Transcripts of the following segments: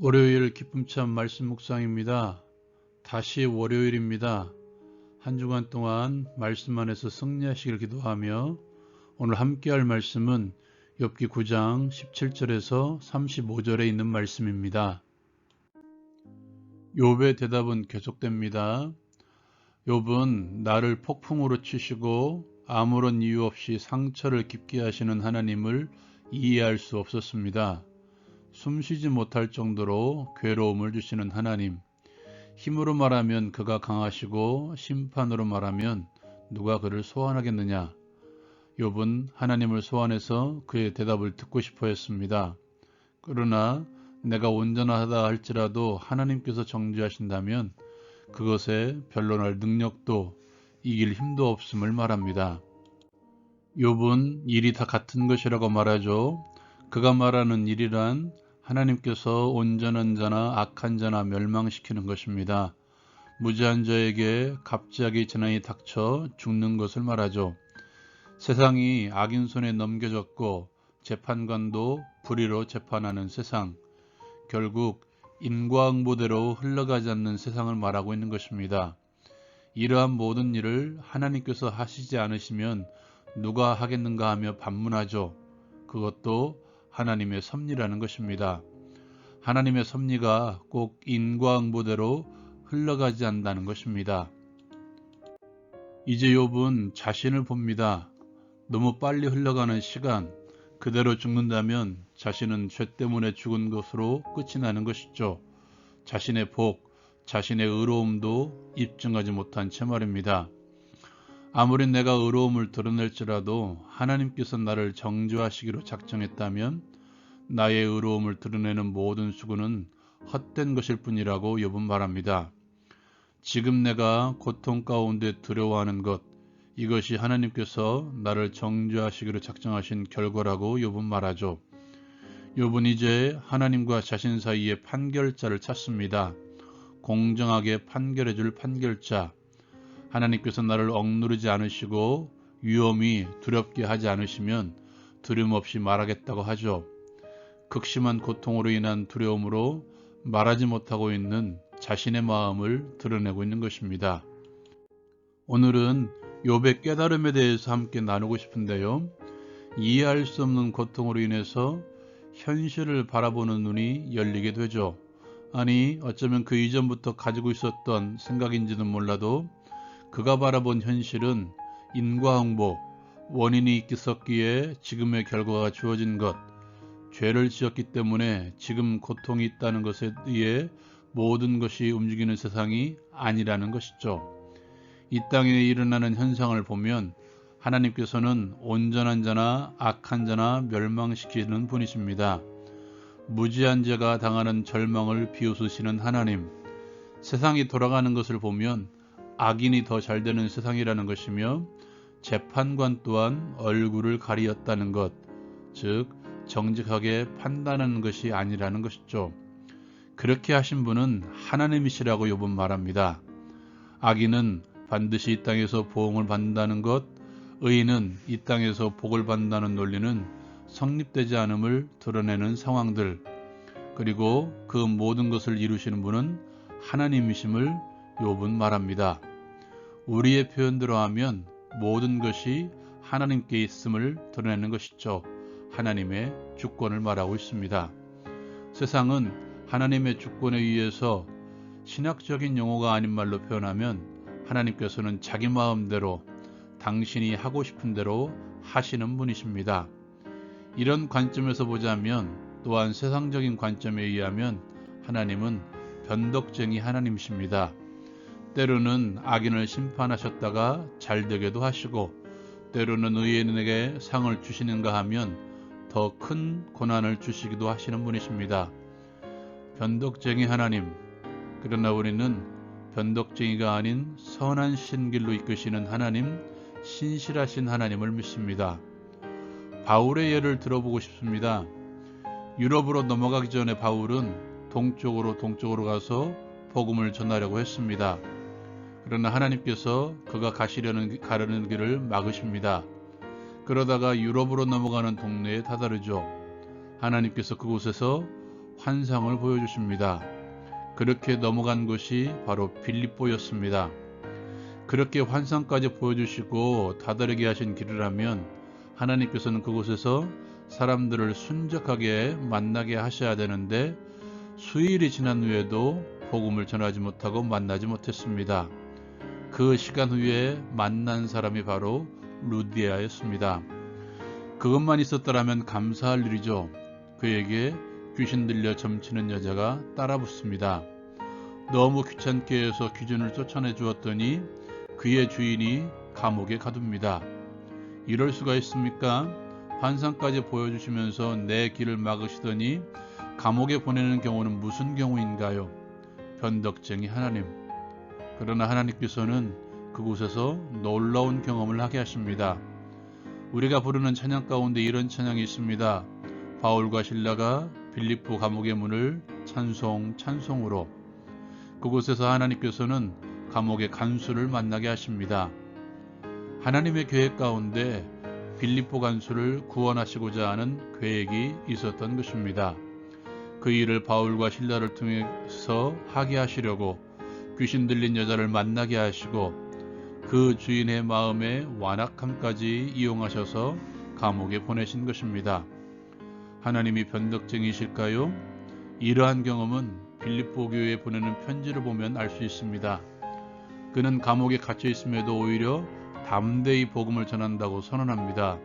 월요일 기쁨참 말씀 묵상입니다. 다시 월요일입니다. 한 주간 동안 말씀 안에서 승리하시길 기도하며 오늘 함께할 말씀은 욥기 9장 17절에서 35절에 있는 말씀입니다. 욥의 대답은 계속됩니다. 욥은 나를 폭풍으로 치시고 아무런 이유 없이 상처를 깊게 하시는 하나님을 이해할 수 없었습니다. 숨쉬지 못할 정도로 괴로움을 주시는 하나님. 힘으로 말하면 그가 강하시고 심판으로 말하면 누가 그를 소환하겠느냐. 욥은 하나님을 소환해서 그의 대답을 듣고 싶어 했습니다. 그러나 내가 온전하다 할지라도 하나님께서 정죄하신다면 그것에 변론할 능력도 이길 힘도 없음을 말합니다. 욥은 일이 다 같은 것이라고 말하죠. 그가 말하는 일이란 하나님께서 온전한 자나 악한 자나 멸망시키는 것입니다. 무지한 자에게 갑자기 재난이 닥쳐 죽는 것을 말하죠. 세상이 악인 손에 넘겨졌고 재판관도 불의로 재판하는 세상. 결국 인과응보대로 흘러가지 않는 세상을 말하고 있는 것입니다. 이러한 모든 일을 하나님께서 하시지 않으시면 누가 하겠는가 하며 반문하죠. 그것도 하나님의 섭리라는 것입니다. 하나님의 섭리가 꼭 인과응보대로 흘러가지 않는다는 것입니다. 이제 욥은 자신을 봅니다. 너무 빨리 흘러가는 시간, 그대로 죽는다면 자신은 죄 때문에 죽은 것으로 끝이 나는 것이죠. 자신의 복, 자신의 의로움도 입증하지 못한 채 말입니다. 아무리 내가 의로움을 드러낼지라도 하나님께서 나를 정죄하시기로 작정했다면 나의 의로움을 드러내는 모든 수고는 헛된 것일 뿐이라고 욥은 말합니다. 지금 내가 고통 가운데 두려워하는 것, 이것이 하나님께서 나를 정죄하시기로 작정하신 결과라고 욥은 말하죠. 욥은 이제 하나님과 자신 사이의 판결자를 찾습니다. 공정하게 판결해 줄 판결자. 하나님께서 나를 억누르지 않으시고 위험이 두렵게 하지 않으시면 두려움 없이 말하겠다고 하죠. 극심한 고통으로 인한 두려움으로 말하지 못하고 있는 자신의 마음을 드러내고 있는 것입니다. 오늘은 욥의 깨달음에 대해서 함께 나누고 싶은데요. 이해할 수 없는 고통으로 인해서 현실을 바라보는 눈이 열리게 되죠. 아니 어쩌면 그 이전부터 가지고 있었던 생각인지는 몰라도 그가 바라본 현실은 인과응보, 원인이 있었기에 지금의 결과가 주어진 것, 죄를 지었기 때문에 지금 고통이 있다는 것에 의해 모든 것이 움직이는 세상이 아니라는 것이죠. 이 땅에 일어나는 현상을 보면 하나님께서는 온전한 자나 악한 자나 멸망시키는 분이십니다. 무지한 자가 당하는 절망을 비웃으시는 하나님. 세상이 돌아가는 것을 보면 악인이 더 잘 되는 세상이라는 것이며 재판관 또한 얼굴을 가리었다는 것, 즉 정직하게 판단하는 것이 아니라는 것이죠. 그렇게 하신 분은 하나님이시라고 욥은 말합니다. 악인은 반드시 이 땅에서 보응을 받는다는 것, 의인은 이 땅에서 복을 받는다는 논리는 성립되지 않음을 드러내는 상황들, 그리고 그 모든 것을 이루시는 분은 하나님이심을 욥은 말합니다. 우리의 표현대로 하면 모든 것이 하나님께 있음을 드러내는 것이죠. 하나님의 주권을 말하고 있습니다. 세상은 하나님의 주권에 의해서 신학적인 용어가 아닌 말로 표현하면 하나님께서는 자기 마음대로 당신이 하고 싶은 대로 하시는 분이십니다. 이런 관점에서 보자면 또한 세상적인 관점에 의하면 하나님은 변덕쟁이 하나님이십니다. 때로는 악인을 심판하셨다가 잘되게도 하시고 때로는 의인에게 상을 주시는가 하면 더 큰 고난을 주시기도 하시는 분이십니다. 변덕쟁이 하나님 그러나 우리는 변덕쟁이가 아닌 선한 신길로 이끄시는 하나님 신실하신 하나님을 믿습니다. 바울의 예를 들어보고 싶습니다. 유럽으로 넘어가기 전에 바울은 동쪽으로 동쪽으로 가서 복음을 전하려고 했습니다. 그러나 하나님께서 그가 가시려는 가려는 길을 막으십니다. 그러다가 유럽으로 넘어가는 동네에 다다르죠. 하나님께서 그곳에서 환상을 보여주십니다. 그렇게 넘어간 곳이 바로 빌립보였습니다. 그렇게 환상까지 보여주시고 다다르게 하신 길이라면 하나님께서는 그곳에서 사람들을 순적하게 만나게 하셔야 되는데 수일이 지난 후에도 복음을 전하지 못하고 만나지 못했습니다. 그 시간 후에 만난 사람이 바로 루디아였습니다. 그것만 있었더라면 감사할 일이죠. 그에게 귀신 들려 점치는 여자가 따라붙습니다. 너무 귀찮게 해서 귀신을 쫓아내 주었더니 그의 주인이 감옥에 가둡니다. 이럴 수가 있습니까? 환상까지 보여주시면서 내 길을 막으시더니 감옥에 보내는 경우는 무슨 경우인가요? 변덕쟁이 하나님. 그러나 하나님께서는 그곳에서 놀라운 경험을 하게 하십니다. 우리가 부르는 찬양 가운데 이런 찬양이 있습니다. 바울과 신라가 빌립보 감옥의 문을 찬송 찬송으로 그곳에서 하나님께서는 감옥의 간수를 만나게 하십니다. 하나님의 계획 가운데 빌립보 간수를 구원하시고자 하는 계획이 있었던 것입니다. 그 일을 바울과 신라를 통해서 하게 하시려고 귀신 들린 여자를 만나게 하시고 그 주인의 마음의 완악함까지 이용하셔서 감옥에 보내신 것입니다. 하나님이 변덕쟁이실까요? 이러한 경험은 빌립보 교회에 보내는 편지를 보면 알 수 있습니다. 그는 감옥에 갇혀 있음에도 오히려 담대히 복음을 전한다고 선언합니다.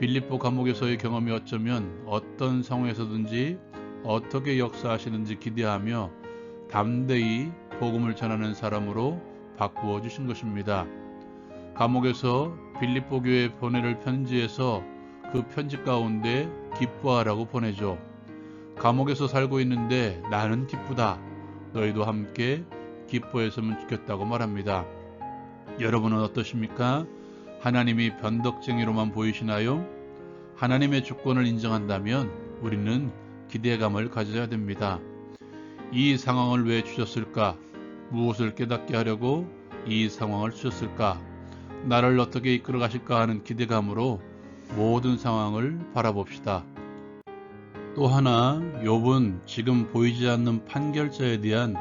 빌립보 감옥에서의 경험이 어쩌면 어떤 상황에서든지 어떻게 역사하시는지 기대하며 담대히 복음을 전하는 사람으로 바꾸어 주신 것입니다. 감옥에서 빌립보 교회 보내를 편지에서 그 편지 가운데 기뻐하라고 보내죠. 감옥에서 살고 있는데 나는 기쁘다. 너희도 함께 기뻐했으면 좋겠다고 말합니다. 여러분은 어떠십니까? 하나님이 변덕쟁이로만 보이시나요? 하나님의 주권을 인정한다면 우리는 기대감을 가져야 됩니다. 이 상황을 왜 주셨을까? 무엇을 깨닫게 하려고 이 상황을 주셨을까? 나를 어떻게 이끌어 가실까 하는 기대감으로 모든 상황을 바라봅시다. 또 하나 욥은 지금 보이지 않는 판결자에 대한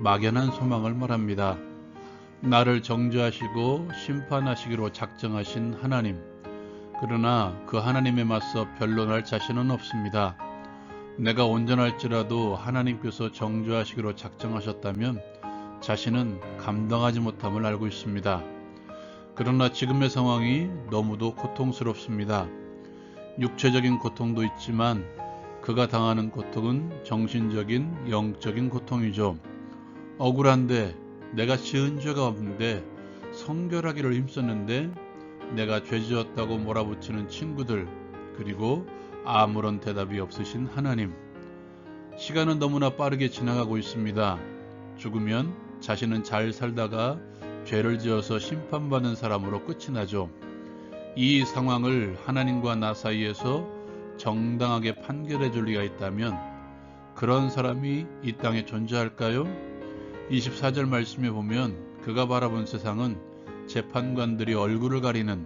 막연한 소망을 말합니다. 나를 정죄하시고 심판하시기로 작정하신 하나님. 그러나 그 하나님에 맞서 변론할 자신은 없습니다. 내가 온전할지라도 하나님께서 정죄하시기로 작정하셨다면 자신은 감당하지 못함을 알고 있습니다. 그러나 지금의 상황이 너무도 고통스럽습니다. 육체적인 고통도 있지만 그가 당하는 고통은 정신적인 영적인 고통이죠. 억울한데 내가 지은 죄가 없는데 성결하기를 힘썼는데 내가 죄 지었다고 몰아붙이는 친구들 그리고 아무런 대답이 없으신 하나님. 시간은 너무나 빠르게 지나가고 있습니다. 죽으면 자신은 잘 살다가 죄를 지어서 심판받는 사람으로 끝이 나죠. 이 상황을 하나님과 나 사이에서 정당하게 판결해 줄 리가 있다면 그런 사람이 이 땅에 존재할까요? 24절 말씀에 보면 그가 바라본 세상은 재판관들이 얼굴을 가리는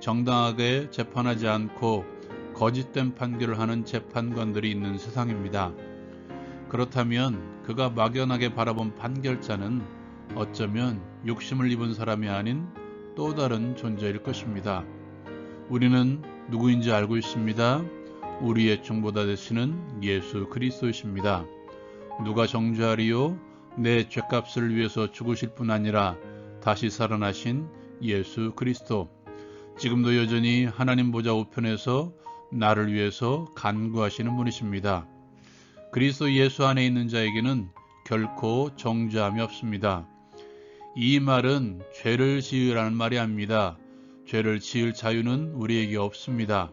정당하게 재판하지 않고 거짓된 판결을 하는 재판관들이 있는 세상입니다. 그렇다면 그가 막연하게 바라본 판결자는 어쩌면 욕심을 입은 사람이 아닌 또 다른 존재일 것입니다. 우리는 누구인지 알고 있습니다. 우리의 중보다 되시는 예수 그리스도이십니다. 누가 정죄하리요? 내 죄값을 위해서 죽으실 뿐 아니라 다시 살아나신 예수 그리스도. 지금도 여전히 하나님 보좌 우편에서 나를 위해서 간구하시는 분이십니다. 그리스도 예수 안에 있는 자에게는 결코 정죄함이 없습니다. 이 말은 죄를 지으라는 말이 아닙니다. 죄를 지을 자유는 우리에게 없습니다.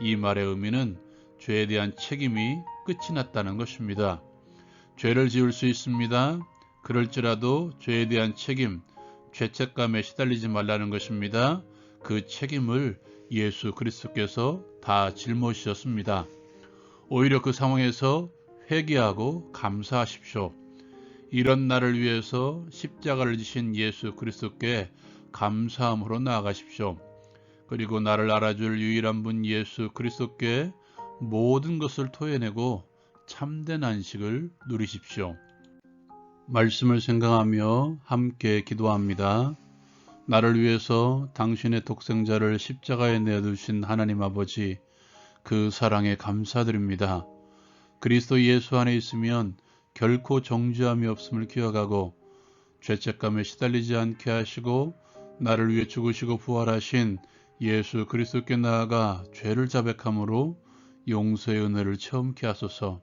이 말의 의미는 죄에 대한 책임이 끝이 났다는 것입니다. 죄를 지을 수 있습니다. 그럴지라도 죄에 대한 책임, 죄책감에 시달리지 말라는 것입니다. 그 책임을 예수 그리스도께서 다 짊어지셨습니다. 오히려 그 상황에서 회개하고 감사하십시오. 이런 날을 위해서 십자가를 지신 예수 그리스도께 감사함으로 나아가십시오. 그리고 나를 알아줄 유일한 분 예수 그리스도께 모든 것을 토해내고 참된 안식을 누리십시오. 말씀을 생각하며 함께 기도합니다. 나를 위해서 당신의 독생자를 십자가에 내두신 하나님 아버지, 그 사랑에 감사드립니다. 그리스도 예수 안에 있으면 결코 정죄함이 없음을 기억하고 죄책감에 시달리지 않게 하시고 나를 위해 죽으시고 부활하신 예수 그리스도께 나아가 죄를 자백함으로 용서의 은혜를 체험케 하소서.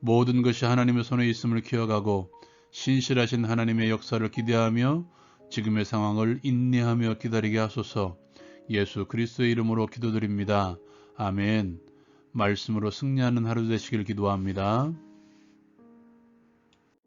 모든 것이 하나님의 손에 있음을 기억하고 신실하신 하나님의 역사를 기대하며 지금의 상황을 인내하며 기다리게 하소서. 예수 그리스도의 이름으로 기도드립니다. 아멘. 말씀으로 승리하는 하루 되시길 기도합니다.